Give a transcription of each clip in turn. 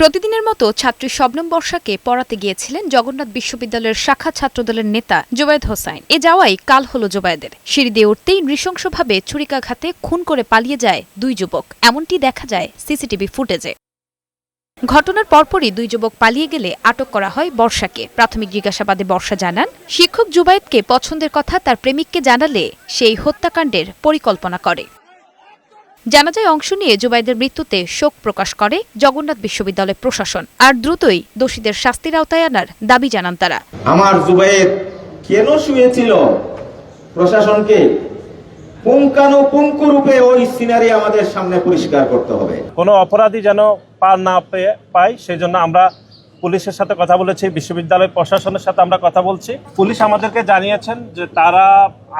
প্রতিদিনের মতো ছাত্রী শবনম বর্ষাকে পড়াতে গিয়েছিলেন জগন্নাথ বিশ্ববিদ্যালয়ের শাখা ছাত্রদলের নেতা জোবায়েদ হোসাইন। এ যাওয়াই কাল হল জোবায়েদের। সিঁড়ি দিয়ে উঠতেই নৃশংসভাবে ছুরিকাঘাতে খুন করে পালিয়ে যায় দুই যুবক। এমনটি দেখা যায় সিসিটিভি ফুটেজে। ঘটনার পরপরই দুই যুবক পালিয়ে গেলে আটক করা হয় বর্ষাকে। প্রাথমিক জিজ্ঞাসাবাদে বর্ষা জানান, শিক্ষক জুবায়েদকে পছন্দের কথা তার প্রেমিককে জানালে সেই হত্যাকাণ্ডের পরিকল্পনা করে। জানাজায় অংশ নিয়ে জুবাইদের মৃত্যুতে শোক প্রকাশ করে জগন্নাথ বিশ্ববিদ্যালয় প্রশাসন। আর দ্রুতই দোষীদের শাস্তির আওতায় আনার দাবি জানান তারা। আমার জুবাইর কেন শুয়েছিল? প্রশাসনকে পুঙ্খানুপুঙ্খ রূপে ওই সিনারি আমাদের সামনে পরিষ্কার করতে হবে। কোনো অপরাধী যেন পার না পেয়ে পায় সেই জন্য আমরা পুলিশের সাথে কথা বলেছি বিশ্ববিদ্যালয় প্রশাসনের সাথে আমরা কথা বলছি। পুলিশ আমাদেরকে জানিয়েছেন যে তারা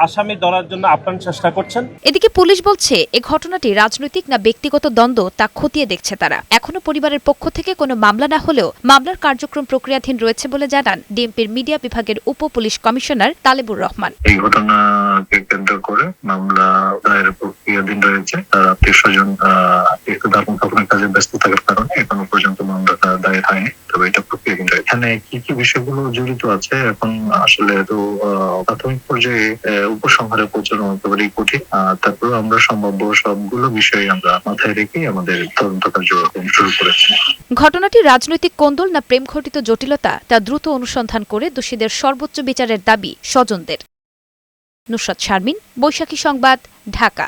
আসামি ধরার জন্য আপ্রাণ চেষ্টা করছেন। এদিকে পুলিশ বলছে এ ঘটনাটি রাজনৈতিক না ব্যক্তিগত দ্বন্দ্ব তা খতিয়ে দেখছে তারা। এখনও পরিবারের পক্ষ থেকে কোনো মামলা না হলেও মামলার কার্যক্রম প্রক্রিয়াধীন রয়েছে বলে জানান ডিএমপির মিডিয়া বিভাগের উপ পুলিশ কমিশনার তালেবুর রহমান। এই ঘটনাকে কেন্দ্র করে মামলা দায়ের প্রক্রিয়াধীন রয়েছে। তার আত্মীয় স্বজন একটু দারুণ কাজে ব্যস্ত থাকার কারণে। এখানে কি কি বিষয়গুলো জড়িত আছে? এখন আসলে তো প্রাথমিক পর্যায়ে উপসংহারে পৌঁছানো একেবারেই কঠিন আহ, তারপরেও আমরা সম্ভাব্য সবগুলো বিষয় আমরা মাথায় রেখেই আমাদের তদন্ত কার্যক্রম শুরু করেছি। ঘটনাটি রাজনৈতিক কোন্দল না প্রেম ঘটিত জটিলতা তা দ্রুত অনুসন্ধান করে দোষীদের সর্বোচ্চ বিচারের দাবি স্বজনদের। নুসরাত শারমিন বৈশাখী সংবাদ ঢাকা।